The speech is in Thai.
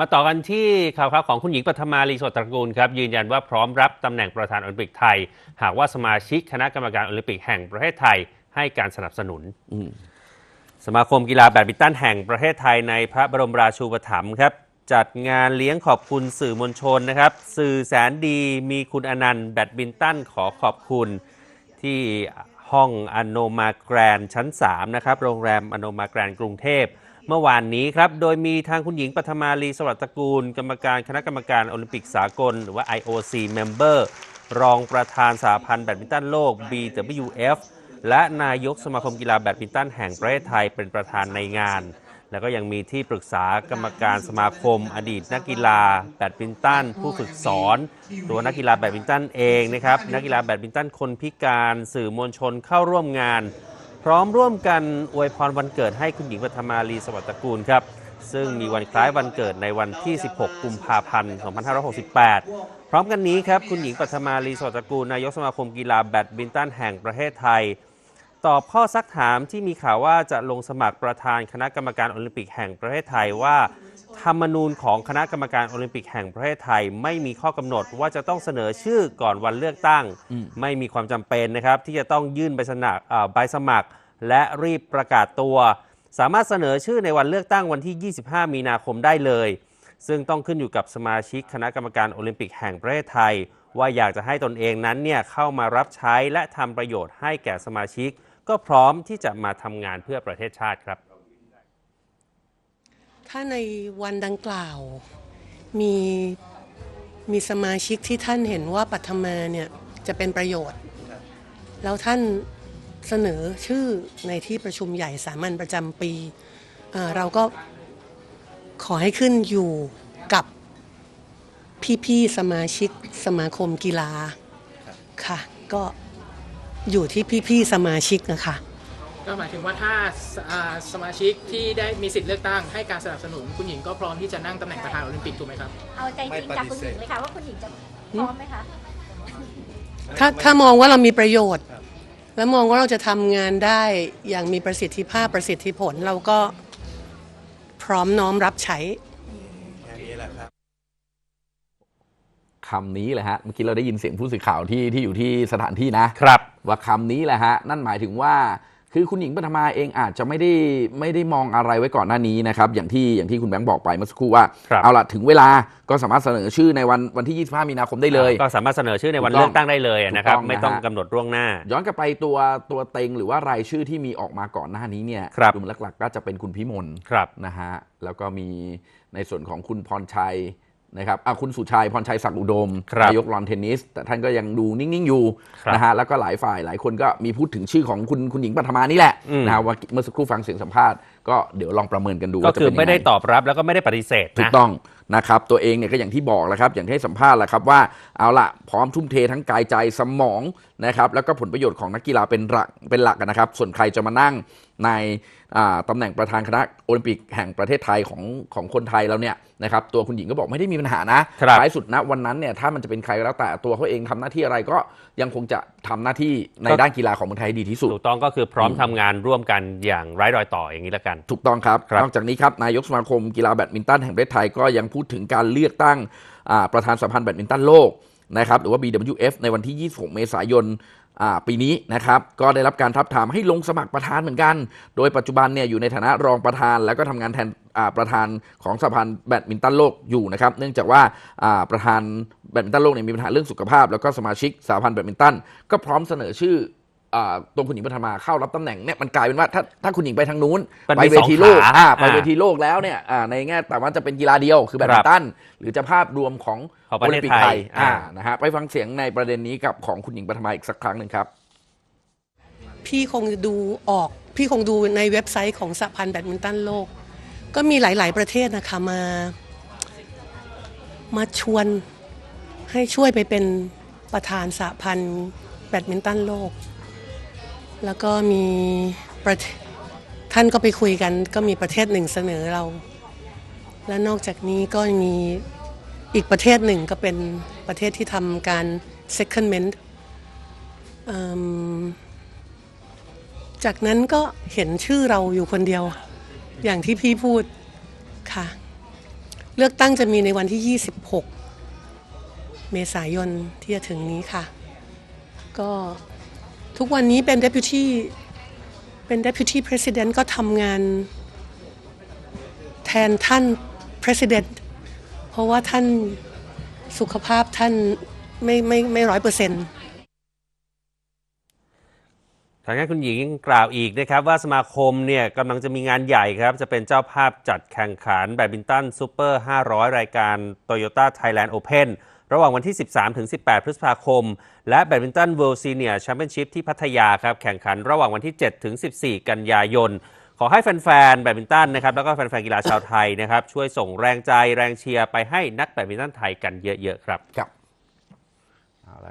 มาต่อกันที่ข่าวคราวของคุณหญิงปฐมาลีสวดตระกูลครับยืนยันว่าพร้อมรับตำแหน่งประธานโอลิมปิกไทย หากว่าสมาชิกคณะกรรมการโอลิมปิกแห่งประเทศไทยให้การสนับสนุน สมาคมกีฬาแบดมินตันแห่งประเทศไทยในพระบรมราชูปถัมภ์ครับจัดงานเลี้ยงขอบคุณสื่อมวลชนนะครับ สื่อแสนดีมีคุณอนันต์แบดมินตันขอขอบคุณที่ห้องอโนมาแกรนชั้น 3 นะครับ โรงแรมอโนมาแกรนกรุงเทพ เมื่อวานนี้ครับ โดยมีทางคุณหญิงปฐมาลีสวัสดิ์ตระกูล กรรมการคณะกรรมการโอลิมปิกสากล หรือว่า IOC Member รองประธานสหพันธ์แบดมินตันโลก BWF และนายกสมาคมกีฬาแบดมินตันแห่งประเทศไทยเป็นประธานในงาน แล้วก็ยังมีที่ปรึกษากรรมการสมาคม อดีตนักกีฬาแบดมินตันผู้ฝึกสอน ตัวนักกีฬาแบดมินตันเองนะครับนักกีฬาแบดมินตันคนพิการสื่อมวลชนเข้าร่วมงาน พร้อมร่วมกันอวยพรวันเกิดให้คุณหญิงปฐมาลีสวัสดิ์ตระกูลครับซึ่งมีวันคล้ายวันเกิดในวันที่ 16 กุมภาพันธ์ 2568 พร้อมกันนี้ครับ คุณหญิงปฐมาลีสวัสดิ์กูล นายกสมาคมกีฬาแบดมินตันแห่งประเทศไทย ตอบข้อซักถามที่มีข่าวว่าจะลงสมัครประธานคณะกรรมการโอลิมปิกแห่งประเทศไทยว่า ธรรมนูญของคณะกรรมการโอลิมปิกแห่งประเทศไทย ไม่มีข้อกำหนดว่าจะต้องเสนอชื่อก่อนวันเลือกตั้ง ไม่มีความจำเป็นนะครับที่จะต้องยื่นใบสมัคร และรีบประกาศตัว สามารถเสนอชื่อในวันเลือกตั้งวันที่ 25 มีนาคมได้เลย ซึ่งต้องขึ้นอยู่กับสมาชิกคณะกรรมการโอลิมปิกแห่งประเทศไทย ว่าอยากจะให้ตนเองนั้นเนี่ยเข้ามารับใช้และทำประโยชน์ให้แก่สมาชิก ก็พร้อมที่จะมาทำงานเพื่อประเทศชาติครับถ้าในวันดังกล่าวมีมีสมาชิกที่ท่านเห็นว่าปัทมาเนี่ยจะเป็นประโยชน์ แล้วท่าน เสนอชื่อในที่ประชุมใหญ่สามัญประจำปีเอ่อเราก็ขอให้ขึ้นอยู่กับพี่ๆสมาชิกสมาคมกีฬาค่ะ ก็อยู่ที่พี่ๆสมาชิกนะคะก็หมายถึงว่าถ้าสอ่าสมาชิกที่ได้มีสิทธิ์เลือกตั้งให้การสนับสนุนคุณหญิงก็พร้อมที่จะนั่งตำแหน่งประธานโอลิมปิกถูกไหมครับ เอาใจจริงจากคุณหญิงเลยค่ะว่าคุณหญิงจะพร้อมไหมคะถ้าถ้ามองว่าเรามีประโยชน์ และมองว่าเราจะทำงานได้อย่างมีประสิทธิภาพประสิทธิผลเราก็พร้อมน้อมรับใช้คำนี้แหละฮะเมื่อกี้เราได้ยินเสียงผู้สื่อข่าวที่ที่อยู่ที่สถานที่นะครับ ว่าคำนี้แหละฮะนั่นหมายถึงว่า คือคุณหญิงปฐมาเองอาจจะไม่ได้ไม่ได้มองอะไรไว้ก่อนหน้านี้นะครับ อย่างที่อย่างที่คุณแบงค์บอกไปเมื่อสักครู่ว่าครับเอาละถึงเวลาก็สามารถเสนอชื่อในวันวันที่ 25 มีนาคมได้เลย ก็สามารถเสนอชื่อในวันถูกต้องเลือกตั้งได้เลยนะครับถูกต้องไม่ต้องนะฮะกำหนดล่วงหน้า ย้อนกลับไปตัวตัวเต็งหรือว่ารายชื่อที่มีออกมาก่อนหน้านี้เนี่ยครับกลุ่มหลักๆ ก็จะเป็นคุณพิมลครับนะฮะแล้วก็มีในส่วนของคุณพรชัย นะครับอะคุณสุชัยพรชัยศักดิ์อุดมครับนายกลอนเทนนิส แต่ท่านก็ยังดูนิ่ง ๆ อยู่ครับนะฮะแล้วก็หลายฝ่ายหลายคนก็มีพูดถึงชื่อของคุณคุณหญิงปัทมานี่แหละอืมนะฮะว่าเมื่อสักครู่ฟังเสียงสัมภาษณ์ก็เดี๋ยวลองประเมินกันดูก็ว่าจะคือเป็นยังไม่ได้ไงตอบรับแล้วก็ไม่ได้ปฏิเสธถูนะกต้องนะครับตัวเองเนี่ยก็อย่างที่บอกแหล้วครับ อย่างที่ให้สัมภาษณ์แหละครับว่าเอาละพร้อมทุ่มเททั้งกายใจสมองนะครับแล้วก็ผลประโยชน์ของนักกีฬาเป็นหลักเป็นหลักนะครับ ส่วนใครจะมานั่ง ในอ่าตำแหน่งประธานคณะโอลิมปิกแห่งประเทศไทยของของคนไทยเราเนี่ยนะครับตัวคุณหญิงก็บอกไม่ได้มีปัญหานะครับท้ายสุดนะวันนั้นเนี่ยถ้ามันจะเป็นใครก็แล้วแต่ตัวเขาเองทำหน้าที่อะไรก็ยังคงจะทำหน้าที่ในก็ด้านกีฬาของเมืองไทยให้ดีที่สุดถูกต้องก็คือพร้อมทำงานร่วมกันอย่างไร้รอยต่ออย่างนี้แล้วกัน ถูกต้องครับครับนอกจากนี้ครับนายกสมาคมกีฬาแบดมินตันแห่งประเทศไทยก็ยังพูดถึงการเลือกตั้งอ่าประธานสหพันธ์แบดมินตันโลก นะครับหรือว่า BWF ในวันที่ 26 เมษายนปีนี้นะครับก็ได้รับการทับทามให้ลงสมัครประธานเหมือนกัน โดยปัจจุบันเนี่ยอยู่ในฐานะรองประธาน แล้วก็ทำงานแทนประธานของสหพันธ์แบดมินตันโลกอยู่นะครับเนื่องจากว่าประธานแบดมินตันโลกเนี่ยมีปัญหาเรื่องสุขภาพ แล้วก็สมาชิกสหพันธ์แบดมินตันก็พร้อมเสนอชื่อ ตัวคุณหญิงปฐมาเข้ารับตำแหน่งเนี่ยมันกลายเป็นว่าถ้าถ้าคุณหญิงไปทางนู้นมันไปมีเวทีโลกสองขาอ่าไปอ่าเวทีโลกแล้วเนี่ยอ่าในแง่แต่ว่าจะเป็นกีฬาเดียวคือแบดมินตันหรือจะภาพรวมของของประโอเทลิศมปิกไทไทยยอ่าอ่านะฮะไปฟังเสียงในประเด็นนี้กับของคุณหญิงปฐมาอีกสักครั้งหนึ่งครับ พี่คงดูออกพี่คงดูในเว็บไซต์ของสหพันธ์แบดมินตันโลก ก็มีหลาย ๆ ประเทศนะคะมา มาชวนให้ช่วยไปเป็นประธานสหพันธ์แบดมินตันโลก แล้วก็มีประท่านก็ไปคุยกัน ก็มีประเทศหนึ่งเสนอเรา และนอกจากนี้ก็มีอีกประเทศหนึ่งก็เป็นประเทศที่ทำการ secondment เอิ่มจากนั้นก็เห็นชื่อเราอยู่คนเดียว อย่างที่พี่พูดค่ะ เลือกตั้งจะมีในวันที่ 26 เมษายนที่จะถึงนี้ค่ะ ก็ ทุกวันนี้เป็น deputy เป็น deputy president ก็ทำงานแทนท่าน president เพราะว่าท่านสุขภาพท่านไม่ไม่ไม่ร้อยเปอร์เซ็นต์ทางด้านคุณหญิงกล่าวอีกนะครับว่าสมาคมเนี่ยกำลังจะมีงานใหญ่ครับ จะเป็นเจ้าภาพจัดแข่งขันแบดมินตันซูเปอร์ 500 รายการ Toyota Thailand Open ระหว่างวันที่ 13-18 พฤษภาคม และแบดมินตันเวิลด์ซีเนียร์แชมเปี้ยนชิพที่พัทยาครับแข่งขันระหว่างวันที่ 7-14 กันยายน ขอให้แฟนๆแบดมินตันนะครับแล้วก็แฟนๆกีฬาชาวไทยนะครับช่วยส่งแรงใจแรงเชียร์ไปให้นักแบดมินตันไทยกันเยอะๆครับครับ